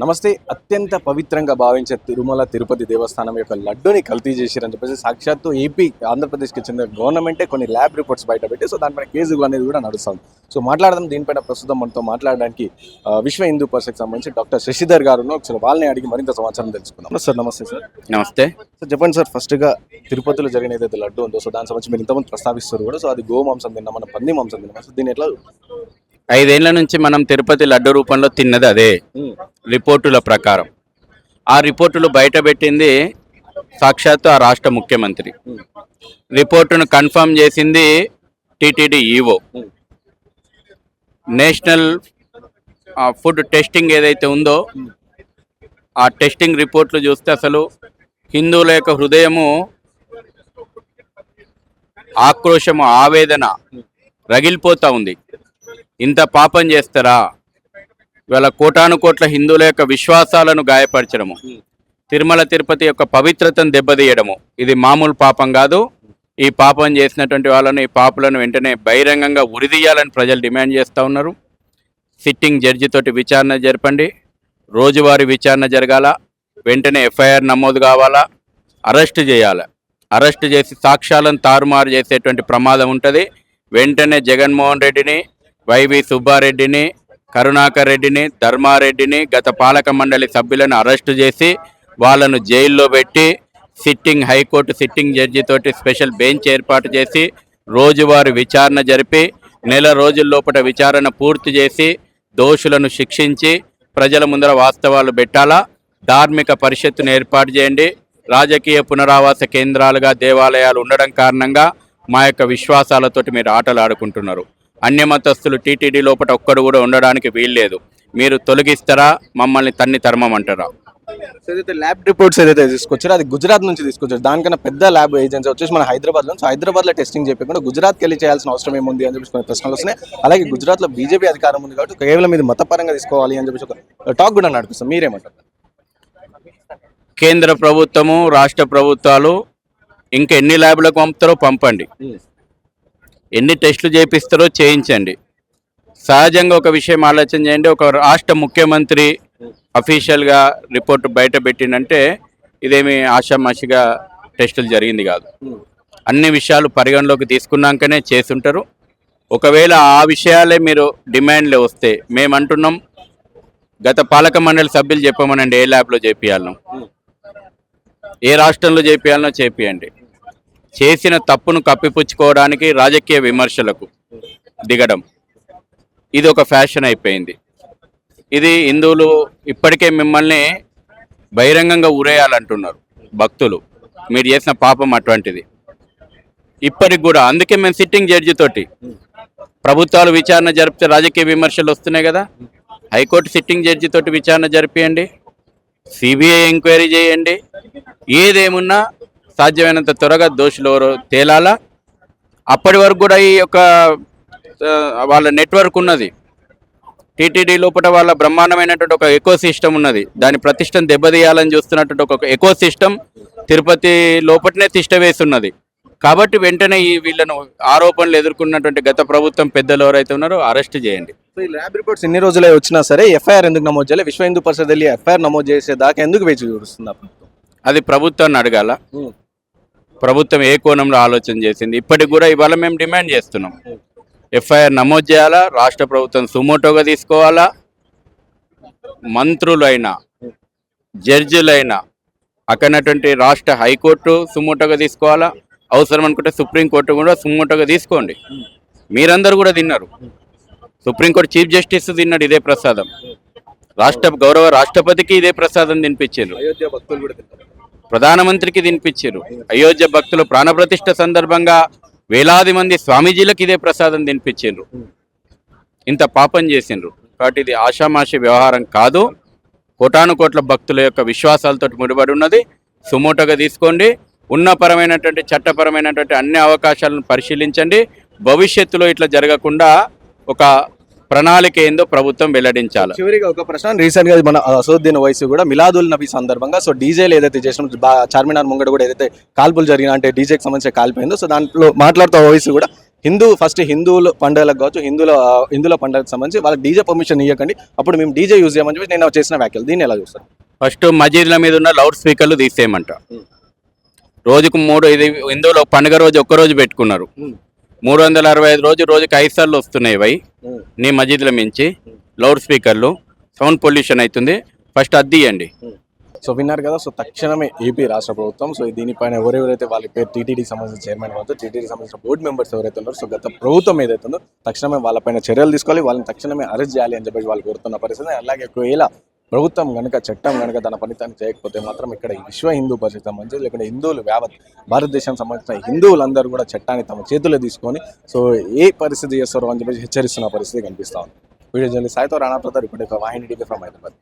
నమస్తే. అత్యంత పవిత్రంగా భావించే తిరుమల తిరుపతి దేవస్థానం యొక్క లడ్డుని కల్తీ చేసిరని చెప్పేసి సాక్షాత్తు ఏపీ ఆంధ్రప్రదేశ్కి చెందిన గవర్నమెంటే కొన్ని ల్యాబ్ రిపోర్ట్స్ బయట పెట్టి సో దానిపైన కేసు అనేది కూడా నడుస్తుంది సో మాట్లాడదాం దీనిపైన ప్రస్తుతం మనతో మాట్లాడడానికి విశ్వ హిందూ పరిషత్కి సంబంధించి డాక్టర్ శశిధర్ గారు. ఒకసారి వాళ్ళని అడిగి మరింత సమాచారం తెలుసుకుందాం. సార్ నమస్తే సార్. నమస్తే. సార్ చెప్పండి సార్ ఫస్ట్గా తిరుపతిలో జరిగిన ఏదైతే లడ్డు ఉందో సో దాని సంబంధించి మీరు ఇంతమంది ప్రస్తావిస్తారు కూడా సో అది గో మాంసం తిన్నాం మన పంది మాంసం తిన్నాం. సో దీన్ని ఎట్లా ఐదేళ్ళ నుంచి మనం తిరుపతి లడ్డు రూపంలో తిన్నది అదే. రిపోర్టుల ప్రకారం. ఆ రిపోర్టులు బయటపెట్టింది సాక్షాత్తు ఆ రాష్ట్ర ముఖ్యమంత్రి. రిపోర్టును కన్ఫర్మ్ చేసింది TTD EO. National food testing ఏదైతే ఉందో ఆ టెస్టింగ్ రిపోర్ట్లు చూస్తే అసలు హిందువుల యొక్క హృదయము ఆక్రోశము ఆవేదన రగిలిపోతా ఉంది. ఇంత పాపం చేస్తారా? ఇవాళ కోటాను కోట్ల హిందువుల యొక్క విశ్వాసాలను గాయపరచడము తిరుమల తిరుపతి యొక్క పవిత్రతను దెబ్బతీయడము ఇది మామూలు పాపం కాదు. ఈ పాపం చేసినటువంటి వాళ్ళను ఈ పాపులను వెంటనే బహిరంగంగా ఉరిదీయాలని ప్రజలు డిమాండ్ చేస్తూ ఉన్నారు. సిట్టింగ్ జడ్జితోటి విచారణ జరపండి. రోజువారీ విచారణ జరగాల. వెంటనే ఎఫ్ఐఆర్ నమోదు కావాలా. అరెస్ట్ చేయాలి. అరెస్ట్ చేసి సాక్ష్యాలను తారుమారు చేసేటువంటి ప్రమాదం ఉంటుంది. వెంటనే జగన్మోహన్ రెడ్డిని వైవి సుబ్బారెడ్డిని కరుణాకర్ రెడ్డిని ధర్మారెడ్డిని గత పాలక మండలి సభ్యులను అరెస్టు చేసి వాళ్ళను జైల్లో పెట్టి sitting high court sitting judge తోటి స్పెషల్ బెంచ్ ఏర్పాటు చేసి రోజువారీ విచారణ జరిపి నెల రోజుల లోపల విచారణ పూర్తి చేసి దోషులను శిక్షించి ప్రజల ముందర వాస్తవాలు పెట్టాలా? ధార్మిక పరిషత్తును ఏర్పాటు చేయండి. రాజకీయ పునరావాస కేంద్రాలుగా దేవాలయాలు ఉండడం కారణంగా మా యొక్క విశ్వాసాలతోటి మీరు ఆటలు ఆడుకుంటున్నారు అన్యమతస్తులు టీటీడీ లోపల ఒక్కడు కూడా ఉండడానికి వీల్లేదు. మీరు తొలగిస్తారా? మమ్మల్ని తన్ని తరమమంటారా? ఏదైతే ల్యాబ్ రిపోర్ట్స్ ఏదైతే తీసుకొచ్చారో అది గుజరాత్ నుంచి తీసుకొచ్చారు. దానికన్నా పెద్ద ల్యాబ్ ఏజెన్సీ వచ్చేసి మన హైదరాబాద్లో సో హైదరాబాద్లో టెస్టింగ్ చెప్పకుండా గుజరాత్కి వెళ్ళి చేయాల్సిన అవసరం ఏముంది అని చెప్పేసి ప్రశ్నలు వస్తున్నాయి. అలాగే గుజరాత్లో బీజేపీ అధికారం ఉంది కాబట్టి కేవలం ఇది మతపరంగా తీసుకోవాలి అని చెప్పేసి ఒక టాక్ కూడా నడుపుస్తాం. మీరేమంటారు? కేంద్ర ప్రభుత్వము రాష్ట్ర ప్రభుత్వాలు ఇంకా ఎన్ని ల్యాబ్లకు పంపుతారో పంపండి. ఎన్ని టెస్టులు చేపిస్తారో చేయించండి. సహజంగా ఒక విషయం ఆలోచన చేయండి. ఒక రాష్ట్ర ముఖ్యమంత్రి అఫీషియల్గా రిపోర్ట్ బయట పెట్టిందంటే ఇదేమి ఆషామాషిగా టెస్టులు జరిగింది కాదు. అన్ని విషయాలు పరిగణలోకి తీసుకున్నాకనే చేస్తుంటారు. ఒకవేళ ఆ విషయాలే మీరు డిమాండ్లే వస్తే మేమంటున్నాం. గత పాలక మండలి సభ్యులు చెప్పమనండి ఏ ల్యాబ్లో చేపియాలను. ఏ రాష్ట్రంలో చేపియాలనో చేపియండి. చేసిన తప్పును కప్పిపుచ్చుకోవడానికి రాజకీయ విమర్శలకు దిగడం. ఇది ఒక ఫ్యాషన్ అయిపోయింది. ఇది హిందువులు ఇప్పటికే మిమ్మల్ని బహిరంగంగా ఊరేయాలంటున్నారు భక్తులు. మీరు చేసిన పాపం అటువంటిది. ఇప్పటికి కూడా అందుకే మేము సిట్టింగ్ జడ్జి తోటి ప్రభుత్వాలు విచారణ జరిపితే రాజకీయ విమర్శలు వస్తున్నాయి కదా. హైకోర్టు సిట్టింగ్ జడ్జి తోటి విచారణ జరిపియండి. సిబిఐ ఎంక్వైరీ చేయండి. ఏదేమున్నా సాధ్యమైనంత త్వరగా దోషులు తేలాలా? అప్పటి వరకు కూడా ఈ యొక్క వాళ్ళ నెట్వర్క్ ఉన్నది. టీటీడీ లోపల వాళ్ళ బ్రహ్మాండమైనటువంటి ఒక ఎకో సిస్టమ్ ఉన్నది. దాని ప్రతిష్టను దెబ్బతీయాలని చూస్తున్నటువంటి ఒక ఎకో సిస్టమ్ తిరుపతి లోపలనే తిష్ట వేసి ఉన్నది కాబట్టి వెంటనే ఈ వీళ్ళను ఆరోపణలు ఎదుర్కొన్నటువంటి గత ప్రభుత్వం పెద్దలు ఎవరైతే ఉన్నారో అరెస్ట్ చేయండి. ఈ ల్యాబ్ రిపోర్ట్స్ ఎన్ని రోజులే వచ్చినా సరే ఎఫ్ఐఆర్ ఎందుకు నమోదు చేయాలి? విశ్వ హిందూ పరిషత్ వెళ్ళి ఎఫ్ఐఆర్ నమోదు చేసేదాకా ఎందుకు వేచి ప్రభుత్వం? అది ప్రభుత్వాన్ని అడగాల. ప్రభుత్వం ఏ కోణంలో ఆలోచన చేసింది? ఇప్పటికి కూడా ఇవాళ మేము డిమాండ్ చేస్తున్నాం. ఎఫ్ఐఆర్ నమోదు చేయాలా? రాష్ట్ర ప్రభుత్వం సుమోటోగా తీసుకోవాలా? మంత్రులైనా జడ్జిలైనా అక్కడటువంటి రాష్ట్ర హైకోర్టు సుమోటోగా తీసుకోవాలా? అవసరం అనుకుంటే సుప్రీంకోర్టు కూడా సుమోటోగా తీసుకోండి. మీరందరూ కూడా తిన్నారు. సుప్రీంకోర్టు చీఫ్ జస్టిస్ తిన్నాడు ఇదే ప్రసాదం. రాష్ట్ర గౌరవ రాష్ట్రపతికి ఇదే ప్రసాదం తినిపించారు. ప్రధానమంత్రికి తినిపించారు. అయోధ్య భక్తులు ప్రాణప్రతిష్ఠ సందర్భంగా వేలాది మంది స్వామీజీలకు ఇదే ప్రసాదం తినిపించారు. ఇంత పాపం చేసిండ్రు. కాబట్టి ఇది ఆషామాషి వ్యవహారం కాదు. కోటాను కోట్ల భక్తుల యొక్క విశ్వాసాలతో ముడిపడి ఉన్నది. సుమోటోగా తీసుకోండి. ఉన్నపరమైనటువంటి చట్టపరమైనటువంటి అన్ని అవకాశాలను పరిశీలించండి. భవిష్యత్తులో ఇట్లా జరగకుండా ఒక ప్రణాళిక ఏందో ప్రభుత్వం వెల్లడించాలి. చివరిగా ఒక ప్రశ్న. రీసెంట్గా మన అసోద్దీన్ వయసు కూడా మిలాదుల్ నబీ సందర్భంగా సో డీజేలు ఏదైతే చేసిన చార్మినార్ ముంగడ కూడా ఏదైతే కాల్పులు జరిగిన అంటే డీజేకి సంబంధించిన కాల్పోయిందో సో దాంట్లో మాట్లాడుతూ వయసు కూడా హిందూ ఫస్ట్ హిందువుల పండుగలకు కావచ్చు హిందువుల హిందువుల పండుగకు సంబంధించి వాళ్ళకి డీజే పర్మిషన్ ఇవ్వకండి అప్పుడు మేము డీజే యూజ్ చేయమని చెప్పి నేను చేసిన వ్యాఖ్యలు. దీన్ని ఎలా చూస్తారు? ఫస్ట్ మజీద్ల మీద ఉన్న లౌడ్ స్పీకర్లు తీసేయమంట. రోజుకు మూడు ఇది హిందువులు పండుగ రోజు ఒక్క రోజు పెట్టుకున్నారు. మూడు వందల అరవై ఐదు రోజు రోజుకి ఐదు సార్లు వస్తున్నాయి ఇవి నీ మజీద్ల మించి లౌడ్ స్పీకర్లు సౌండ్ పొల్యూషన్ అవుతుంది ఫస్ట్ అది తీయండి. సో విన్నారు కదా సో తక్షణమే ఏపీ రాష్ట్ర ప్రభుత్వం సో దీనిపైన ఎవరెవరైతే వాళ్ళ పేరు టీటీడీ సంబంధించిన చైర్మన్ కావచ్చు టీటీడీ సంబంధించిన బోర్డు మెంబర్స్ ఎవరైతే ఉన్నారో సో గత ప్రభుత్వం ఏదైతే ఉందో తక్షణమే వాళ్ళపైన చర్యలు తీసుకోవాలి వాళ్ళని తక్షణమే అరెస్ట్ చేయాలి అని చెప్పేసి వాళ్ళు కోరుతున్న పరిస్థితి. అలాగే ఒకవేళ ప్రభుత్వం కనుక చట్టం కనుక తన ఫలితాన్ని చేయకపోతే మాత్రం ఇక్కడ విశ్వ హిందూ పరిషత్ సంబంధించి లేకుంటే హిందువులు యావత్ భారతదేశం సంబంధించిన హిందువులందరూ కూడా చట్టాన్ని తమ చేతుల్లో తీసుకొని సో ఏ పరిస్థితి చేస్తారో అని చెప్పేసి హెచ్చరిస్తున్న పరిస్థితి కనిపిస్తా ఉంది. వీడియో జర్నలిస్ట్ సాయితో రాణా ప్రతాప్ ఇప్పుడు వాహిని టీవీ ఫ్రమ్ హైదరాబాద్.